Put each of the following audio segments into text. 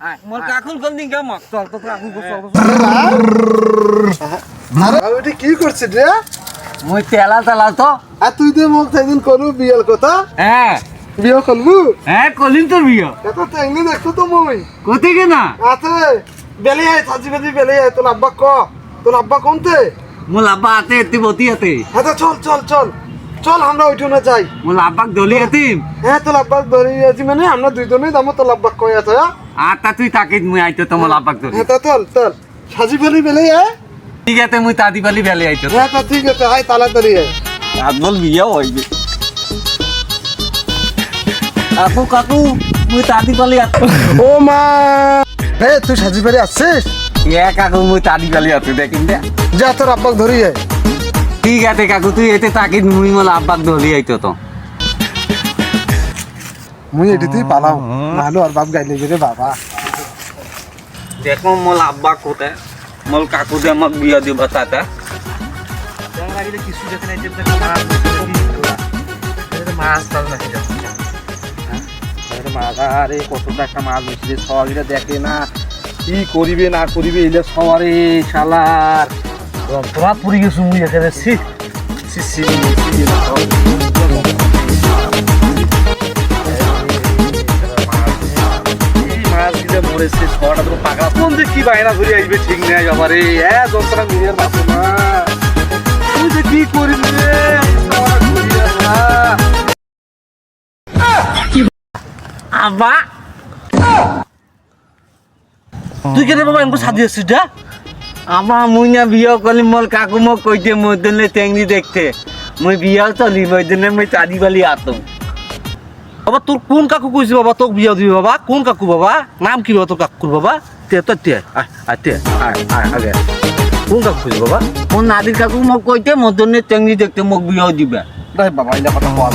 আয় মোর কাকুর কোন দিন কেমন চল তো কাকু চল চল আরে কি করছিস রে? মুই তেলা তেলা তো। আর তুই তো মোক সেদিন করব বিয়ের কথা? হ্যাঁ। বিয়ে করব? হ্যাঁ কলিন তোর বিয়ে? এত টেঙ্গি দেখতো তো মই। কোথেকে না? আছে বেলে আয় সাজি বাজি বেলে আয় তোর আব্বা ক? তোর আব্বা কোনতে? মোর আব্বা হাতে এতি বতি হাতে হ্যাঁ চল চল চল। চল আমরা ওইটুনে যাই। মোর আব্বাক দলি হাতিম হ্যাঁ তোর আব্বা ধরে আছি মানে আমরা দুইজনেই দামো তোর আব্বা কই আছে হ্যাঁ? আর তা তুই তাকে মুই আইতো তোমার আব্বাক ধরি হ্যাঁ তা চল চল। সাজি বেলি বেলে আয় ঠিক আছে মুই তাদি পালি বেলে আইতো। হ্যাঁ তা ঠিক আছে আয় তাড়াতাড়ি আয়। আজ বল বিয়ে হইবে কাকু কাকু মুই তাদি পালি ও মা! এ তুই সাজি বেলি আসছিস? এ কাকু মুই তাদি পালি আতো দেখিন দে। যা তোর আব্বাক ধরি আয়। ঠিক আছে কাকু তুই এতে তাকি মুই মোর আব্বাক ধরি আইতো তো। মুই এটিতেই পালাও নাহলে আর বাপ গাইলে গেলে বাবা। দেখো মোর আব্বা কোথায় মোর কাকু দে আমাক বিয়া দিব তাতা। কিছু দেখে নাই যে মাছ আরে কতটা একটা মাছ হয়েছে সবাই দেখে না। কি করিবে না করিবে এলে সবারে শালার। যন্ত্রণা পুরি গেছো মুই এখানে সি সি সি মরেছে ছটা তো পাকা। কোন যে কি বায়না আসবে ঠিক নাই যন্ত্রণা না। তুই যে কি করিবি রে আব্বা তুই কেন বাবা এমন সাজি আসছিস যা? আমার মুই না বিয়া করলি মোর কাকু মোক কইতে জন্য টেংরি দেখতে। মুই বিয়া চলি জন্য মুই তাদি পালি আতো। বাবা তোর কোন কাকু কইছে বাবা? তোক বিয়া দিবি বাবা? কোন কাকু বাবা? নাম কি বাবা তোর কাকুর বাবা? তে তো তে আয় আয় তে আয় আয় আগে। কোন কাকু কইছে বাবা? মোর নাদির কাকু মোক কইতে জন্য টেংরি দেখতে মোক বিয়া দিবে। দাই বাবা ইলা কথা কোয়া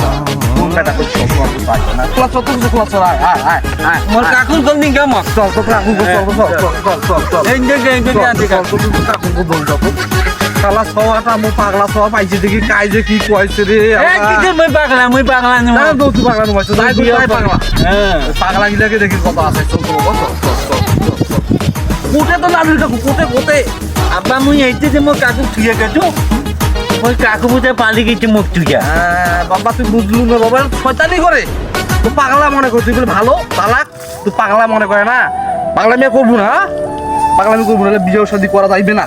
না কোন কাটা কইছে সব কাকু পাই না ক্লাস চত কিছু ক্লাস আয় আয় আয় আয় মোর কাকুর কোন দিন কেমন চল তো কাকু চল চল চল চল চল চল এই যে এই যে আনতে কাকু শালা সবাটা মো পাগলা সব পাইছে দেখি কাই যে কি কইছে রে মুই পাগলা মুই পাগলা নি না তো তুই পাগলা নমাইছ তাই তুই তাই পাগলা হ্যাঁ পাগলা গিলাকে দেখি কত আছে চল চল চল চল চল কোটে তো নামির কাকু কোটে কোটে আব্বা, মুই এইতে যে মোর কাকু থুয়ে গেছো ওই কাকু বুঝে পালি গেছে মুখ থুইয়া হ্যাঁ, বাবা তুই বুঝলু না বাবা? শয়তানি করে। তো পাগলা মনে করে তুই বলে ভালো তালাক তুই পাগলা মনে করে না। পাগলা মেয়ে করব না হ্যাঁ? পাগলা মেয়ে করব না বিয়ে শাদি করা যাইবে না।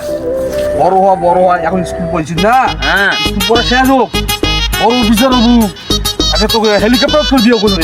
বড় হওয়া বড় হওয়া এখন স্কুল পড়ছিস না? হ্যাঁ। স্কুল পড়া শেষ হোক বড় অফিসার হবু। আচ্ছা তোকে হেলিকপ্টার বিয়ে করে